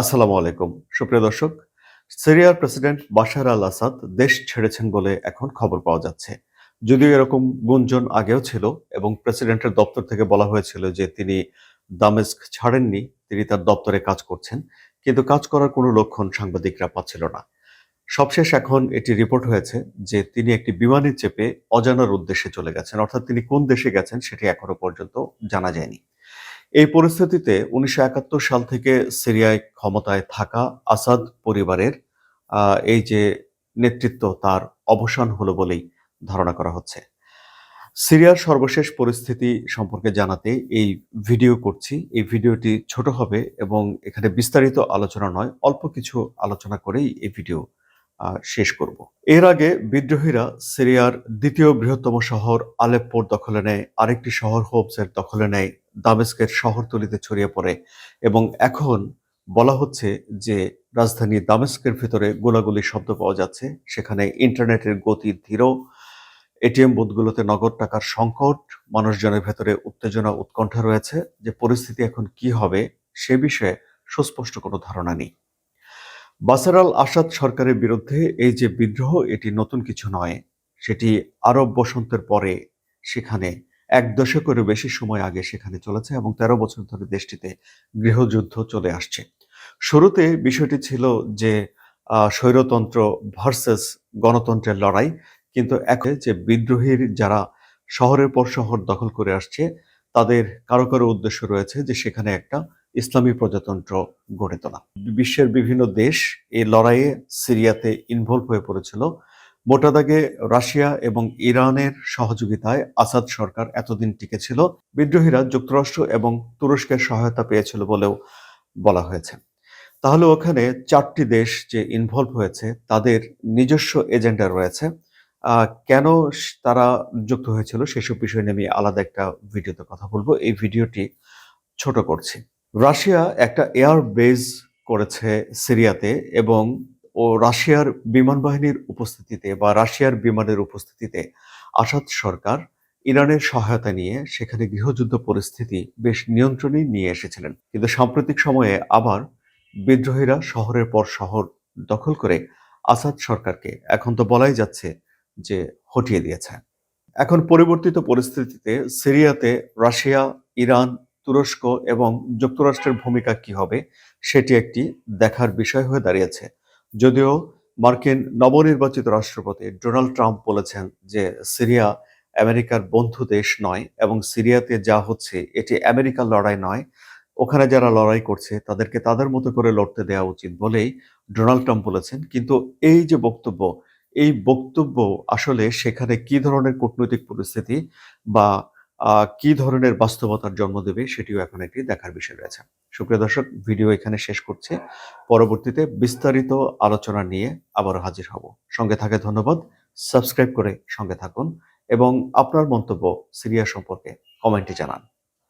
আসসালামু আলাইকুম। সুপ্রিয় দর্শক, সিরিয়ার প্রেসিডেন্ট বাশার আল আসাদ দেশ ছেড়েছেন বলে এখন খবর পাওয়া যাচ্ছে। যদিও এরকম গুঞ্জন আগেও ছিল এবং প্রেসিডেন্টের দপ্তর থেকে বলা হয়েছিল যে তিনি দামেস্ক ছাড়েননি, তিনি তার দপ্তরে কাজ করছেন, কিন্তু কাজ করার কোনো লক্ষণ সাংবাদিকরা পাচ্ছিল না। সবশেষ এখন এটি রিপোর্ট হয়েছে যে তিনি একটি বিমানে চেপে অজানার উদ্দেশ্যে চলে গেছেন, অর্থাৎ তিনি কোন দেশে গেছেন সেটি এখনও পর্যন্ত জানা যায়নি। এই পরিস্থিতিতে উনিশশো একাত্তর সাল থেকে সিরিয়ায় ক্ষমতায় থাকা আসাদ পরিবারের এই যে নেতৃত্ব তার অবসান হলো বলেই ধারণা করা হচ্ছে। সিরিয়ার সর্বশেষ পরিস্থিতি সম্পর্কে জানাতে এই ভিডিও করছি। এই ভিডিওটি ছোট হবে এবং এখানে বিস্তারিত আলোচনা নয়, অল্প কিছু আলোচনা করেই এই ভিডিও শেষ করব। এর আগে বিদ্রোহীরা সিরিয়ার দ্বিতীয় বৃহত্তম শহর আলেপ্পোর দখলে নেয়, আরেকটি শহর হোপসের দখলে নেয়, দামেস্কের শহরতলিতে ছড়িয়ে পড়ে এবং এখন বলা হচ্ছে যে রাজধানী দামেস্কের ভিতরে গোলাগুলির শব্দ পাওয়া যাচ্ছে, সেখানে ইন্টারনেটের গতি ধীর এটিএম বুথগুলোতে নগদ টাকার সংকট, মানুষজনের ভেতরে উত্তেজনা, উৎকণ্ঠা রয়েছে যে পরিস্থিতি এখন কি হবে, সে বিষয়ে সুস্পষ্ট কোনো ধারণা নেই। বাসার আল আসাদ সরকারের বিরুদ্ধে এই যে বিদ্রোহ, এটি নতুন কিছু নয়। সেটি আরব বসন্তের পরে সেখানে এক দশকেরও বেশি সময় আগে সেখানে চলেছে এবং তেরো বছর ধরে দেশটিতে গৃহযুদ্ধ চলে আসছে। শুরুতে বিষয়টি ছিল যে স্বৈরতন্ত্র ভার্সেস গণতন্ত্রের লড়াই, কিন্তু এখন যে বিদ্রোহীর যারা শহরের পর শহর দখল করে আসছে, তাদের কারও কারও উদ্দেশ্য রয়েছে যে সেখানে একটা ইসলামী প্রজাতন্ত্র গড়ে তোলা। বিশ্বের বিভিন্ন দেশ এই লড়াইয়ে সিরিয়াতে ইনভলভ হয়ে পড়েছিল। মোটা দাগে রাশিয়া এবং ইরানের সহযোগিতায় আসাদ সরকার এতদিন টিকে ছিল বিদ্রোহীরা যুক্তরাষ্ট্র এবং তুরস্কের সহায়তা পেয়েছিল বলেও বলা হয়েছে। তাহলে ওখানে চারটি দেশ যে ইনভলভ হয়েছে, তাদের নিজস্ব এজেন্ডা রয়েছে। কেন তারা যুক্ত হয়েছিল সেসব বিষয় নিয়ে আমি আলাদা একটা ভিডিওতে কথা বলব। এই ভিডিওটি ছোট করছি। রাশিয়া একটা এয়ার বেজ করেছে সিরিয়াতে এবং ও রাশিয়ার বিমান বাহিনীর উপস্থিতিতে বা রাশিয়ার বিমানের উপস্থিতিতে আসাদ সরকার ইরানের সহায়তা নিয়ে সেখানে গৃহযুদ্ধ পরিস্থিতি বেশ নিয়ন্ত্রণে নিয়ে এসেছিলেন। কিন্তু সাম্প্রতিক সময়ে আবার বিদ্রোহীরা শহরের পর শহর দখল করে আসাদ সরকারকে এখন তো বলাই যাচ্ছে যে হটিয়ে দিয়েছে। এখন পরিবর্তিত পরিস্থিতিতে সিরিয়াতে রাশিয়া, ইরান তুরস্ক এবং যুক্তরাষ্ট্রের ভূমিকা কি হবে সেটি একটি দেখার বিষয় হয়ে দাঁড়িয়েছে। যদিও মার্কিন নবনির্বাচিত রাষ্ট্রপতি ডোনাল্ড ট্রাম্প বলেছেন যে সিরিয়া আমেরিকার বন্ধু দেশ নয় এবং সিরিয়াতে যা হচ্ছে এটি আমেরিকার লড়াই নয়, ওখানে যারা লড়াই করছে তাদেরকে তাদের মতো করে লড়তে দেওয়া উচিত বলেই ডোনাল্ড ট্রাম্প বলেছেন। কিন্তু এই যে বক্তব্য, এই বক্তব্য আসলে সেখানে কি ধরনের কূটনৈতিক পরিস্থিতি বা কি ধরনের বাস্তবতার জন্ম দেবে সেটিও এখন একটি দেখার বিষয় রয়েছে। সুপ্রিয় দর্শক, ভিডিও এখানে শেষ করছে। পরবর্তীতে বিস্তারিত আলোচনা নিয়ে আবারও হাজির হব। সঙ্গে থাকে ধন্যবাদ। সাবস্ক্রাইব করে সঙ্গে থাকুন এবং আপনার মন্তব্য সিরিয়া সম্পর্কে কমেন্টে জানান।